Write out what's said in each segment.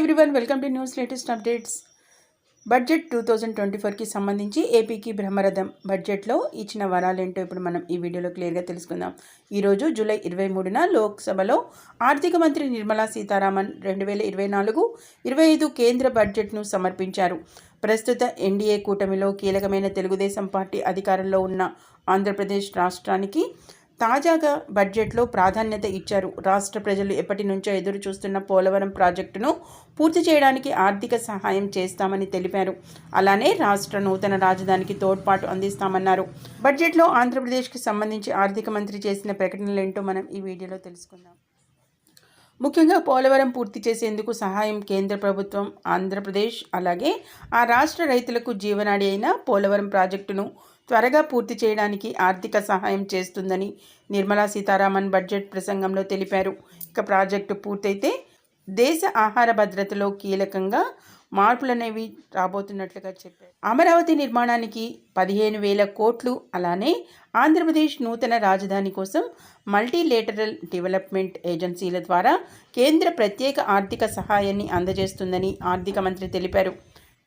Everyone welcome to news latest updates budget two thousand twenty ఫోర్కి సంబంధించి ఏపీకి బ్రహ్మరథం. బడ్జెట్లో ఇచ్చిన వరాలేంటో ఇప్పుడు మనం ఈ వీడియోలో క్లియర్గా తెలుసుకుందాం. ఈరోజు జూలై ఇరవై మూడున లోక్సభలో ఆర్థిక మంత్రి నిర్మలా సీతారామన్ రెండు వేల ఇరవై నాలుగు ఇరవై ఐదు కేంద్ర బడ్జెట్ను సమర్పించారు. ప్రస్తుత ఎన్డీఏ కూటమిలో కీలకమైన తెలుగుదేశం పార్టీ అధికారంలో ఉన్న ఆంధ్రప్రదేశ్ రాష్ట్రానికి తాజాగా బడ్జెట్లో ప్రాధాన్యత ఇచ్చారు. రాష్ట్ర ప్రజలు ఎప్పటి నుంచో ఎదురు చూస్తున్న పోలవరం ప్రాజెక్టును పూర్తి చేయడానికి ఆర్థిక సహాయం చేస్తామని తెలిపారు. అలానే రాష్ట్ర నూతన రాజధానికి తోడ్పాటు అందిస్తామన్నారు. బడ్జెట్లో ఆంధ్రప్రదేశ్కి సంబంధించి ఆర్థిక మంత్రి చేసిన ప్రకటనలు ఏంటో మనం ఈ వీడియోలో తెలుసుకుందాం. ముఖ్యంగా పోలవరం పూర్తి చేసేందుకు సహాయం కేంద్ర ప్రభుత్వం ఆంధ్రప్రదేశ్ అలాగే ఆ రాష్ట్ర రైతులకు జీవనాడి అయిన పోలవరం ప్రాజెక్టును త్వరగా పూర్తి చేయడానికి ఆర్థిక సహాయం చేస్తుందని నిర్మలా సీతారామన్ బడ్జెట్ ప్రసంగంలో తెలిపారు. ఇక ప్రాజెక్టు పూర్తయితే దేశ ఆహార భద్రతలో కీలకంగా మార్పులనేవి రాబోతున్నట్లుగా చెప్పారు. అమరావతి నిర్మాణానికి పదిహేను వేల కోట్లు అలానే ఆంధ్రప్రదేశ్ నూతన రాజధాని కోసం మల్టీలేటరల్ డెవలప్మెంట్ ఏజెన్సీల ద్వారా కేంద్ర ప్రత్యేక ఆర్థిక సహాయాన్ని అందజేస్తుందని ఆర్థిక మంత్రి తెలిపారు.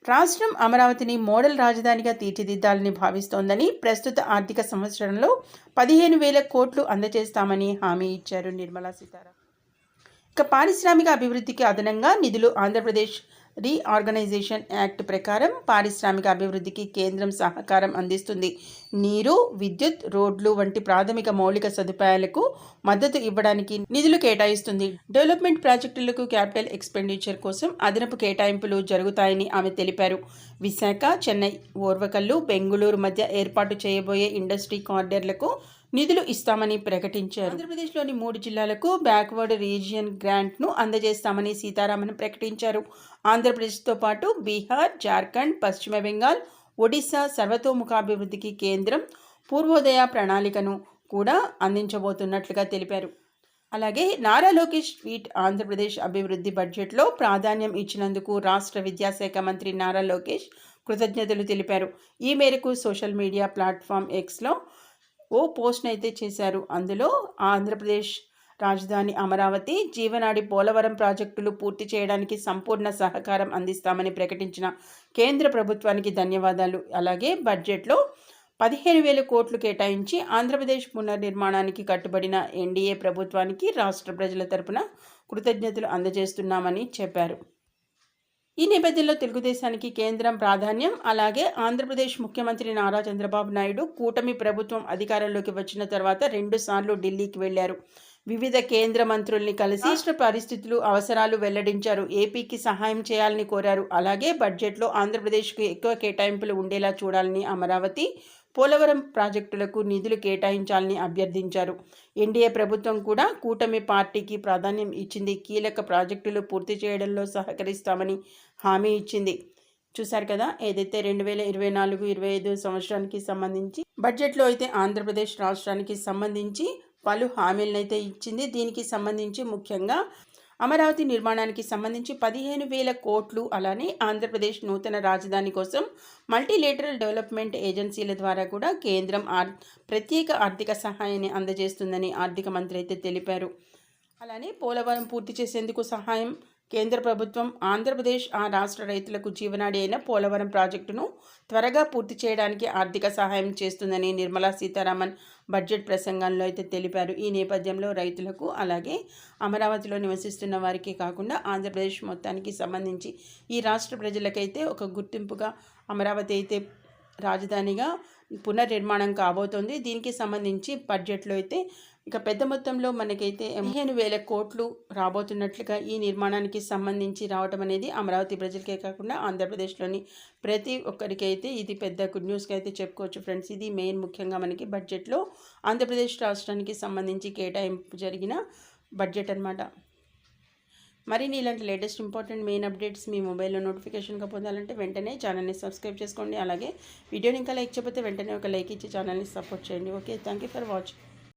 రాష్ట్రం అమరావతిని మోడల్ రాజధానిగా తీర్చిదిద్దాలని భావిస్తోందని ప్రస్తుత ఆర్థిక సంవత్సరంలో పదిహేను వేల కోట్లు అందజేస్తామని హామీ ఇచ్చారు నిర్మలా సీతారామన్. ఇక పారిశ్రామిక అభివృద్ధికి అదనంగా నిధులు ఆంధ్రప్రదేశ్ రీఆర్గనైజేషన్ యాక్ట్ ప్రకారం పారిశ్రామిక అభివృద్ధికి కేంద్రం సహకారం అందిస్తుంది. నీరు విద్యుత్ రోడ్లు వంటి ప్రాథమిక మౌలిక సదుపాయాలకు మద్దతు ఇవ్వడానికి నిధులు కేటాయిస్తుంది. డెవలప్మెంట్ ప్రాజెక్టులకు క్యాపిటల్ ఎక్స్పెండిచర్ కోసం అదనపు కేటాయింపులు జరుగుతాయని ఆమె తెలిపారు. విశాఖ చెన్నై ఓర్వకల్లు బెంగుళూరు మధ్య ఏర్పాటు చేయబోయే ఇండస్ట్రీ కార్డర్లకు నిధులు ఇస్తామని ప్రకటించారు. ఆంధ్రప్రదేశ్లోని మూడు జిల్లాలకు బ్యాక్వర్డ్ రీజియన్ గ్రాంట్ను అందజేస్తామని సీతారామన్ ప్రకటించారు. ఆంధ్రప్రదేశ్తో పాటు బీహార్ జార్ఖండ్ పశ్చిమ బెంగాల్ ఒడిశా సర్వతోముఖాభివృద్ధికి కేంద్రం పూర్వోదయ ప్రణాళికను కూడా అందించబోతున్నట్లుగా తెలిపారు. అలాగే నారా లోకేష్ ట్వీట్ ఆంధ్రప్రదేశ్ అభివృద్ధి బడ్జెట్లో ప్రాధాన్యం ఇచ్చినందుకు రాష్ట్ర విద్యాశాఖ మంత్రి నారా లోకేష్ కృతజ్ఞతలు తెలిపారు. ఈ మేరకు సోషల్ మీడియా ప్లాట్ఫామ్ ఎక్స్లో ఓ పోస్ట్ని అయితే చేశారు. అందులో ఆంధ్రప్రదేశ్ రాజధాని అమరావతి జీవనాడి పోలవరం ప్రాజెక్టులు పూర్తి చేయడానికి సంపూర్ణ సహకారం అందిస్తామని ప్రకటించిన కేంద్ర ప్రభుత్వానికి ధన్యవాదాలు. అలాగే బడ్జెట్లో పదిహేను వేల కోట్లు కేటాయించి ఆంధ్రప్రదేశ్ పునర్నిర్మాణానికి కట్టుబడిన ఎన్డీఏ ప్రభుత్వానికి రాష్ట్ర ప్రజల తరపున కృతజ్ఞతలు అందజేస్తున్నామని చెప్పారు. ఈ నేపథ్యంలో తెలుగుదేశానికి కేంద్రం ప్రాధాన్యం. అలాగే ఆంధ్రప్రదేశ్ ముఖ్యమంత్రి నారా చంద్రబాబు నాయుడు కూటమి ప్రభుత్వం అధికారంలోకి వచ్చిన తర్వాత రెండుసార్లు ఢిల్లీకి వెళ్ళారు. వివిధ కేంద్ర మంత్రుల్ని కలిసి రాష్ట్ర పరిస్థితులు అవసరాలు వెల్లడించారు. ఏపీకి సహాయం చేయాలని కోరారు. అలాగే బడ్జెట్లో ఆంధ్రప్రదేశ్కు ఎక్కువ కేటాయింపులు ఉండేలా చూడాలని అమరావతి పోలవరం ప్రాజెక్టులకు నిధులు కేటాయించాలని అభ్యర్థించారు. ఎన్డీఏ ప్రభుత్వం కూడా కూటమి పార్టీకి ప్రాధాన్యం ఇచ్చింది. కీలక ప్రాజెక్టులు పూర్తి చేయడంలో సహకరిస్తామని హామీ ఇచ్చింది. చూశారు కదా ఏదైతే రెండు వేల ఇరవై నాలుగు ఇరవై ఐదు సంవత్సరానికి సంబంధించి బడ్జెట్లో అయితే ఆంధ్రప్రదేశ్ రాష్ట్రానికి సంబంధించి పలు హామీలను అయితే ఇచ్చింది. దీనికి సంబంధించి ముఖ్యంగా అమరావతి నిర్మాణానికి సంబంధించి పదిహేను వేల కోట్లు అలానే ఆంధ్రప్రదేశ్ నూతన రాజధాని కోసం మల్టీలేటరల్ డెవలప్మెంట్ ఏజెన్సీల ద్వారా కూడా కేంద్రం ఆర్ ప్రత్యేక ఆర్థిక సహాయాన్ని అందజేస్తుందని ఆర్థిక మంత్రి అయితే తెలిపారు. అలానే పోలవరం పూర్తి చేసేందుకు సహాయం కేంద్ర ప్రభుత్వం ఆంధ్రప్రదేశ్ ఆ రాష్ట్ర రైతులకు జీవనాడి అయిన పోలవరం ప్రాజెక్టును త్వరగా పూర్తి చేయడానికి ఆర్థిక సహాయం చేస్తుందని నిర్మలా సీతారామన్ బడ్జెట్ ప్రసంగంలో అయితే తెలిపారు. ఈ నేపథ్యంలో రైతులకు అలాగే అమరావతిలో నివసిస్తున్న వారికి కాకుండా ఆంధ్రప్రదేశ్ మొత్తానికి సంబంధించి ఈ రాష్ట్ర ప్రజలకైతే ఒక గుర్తింపుగా అమరావతి అయితే రాజధానిగా పునర్నిర్మాణం కాబోతోంది. దీనికి సంబంధించి బడ్జెట్లో అయితే ఇక పెద్ద మొత్తంలో మనకైతే పదిహేను వేల కోట్లు రాబోతున్నట్లుగా ఈ నిర్మాణానికి సంబంధించి రావటం అనేది అమరావతి ప్రజలకే కాకుండా ఆంధ్రప్రదేశ్లోని ప్రతి ఒక్కరికైతే ఇది పెద్ద గుడ్ న్యూస్గా అయితే చెప్పుకోవచ్చు ఫ్రెండ్స్. ఇది మెయిన్ ముఖ్యంగా మనకి బడ్జెట్లో ఆంధ్రప్రదేశ్ రాష్ట్రానికి సంబంధించి కేటాయింపు జరిగిన బడ్జెట్ అనమాట మరిన్ని ఇలాంటి లేటెస్ట్ ఇంపార్టెంట్ మెయిన్ అప్డేట్స్ మీ మొబైల్లో నోటిఫికేషన్గా పొందాలంటే వెంటనే ఛానల్ని సబ్స్క్రైబ్ చేసుకోండి. అలాగే వీడియోని ఇంకా లైక్ చేయకపోతే వెంటనే ఒక లైక్ ఇచ్చి ఛానల్ని సపోర్ట్ చేయండి. Okay thank you for watching.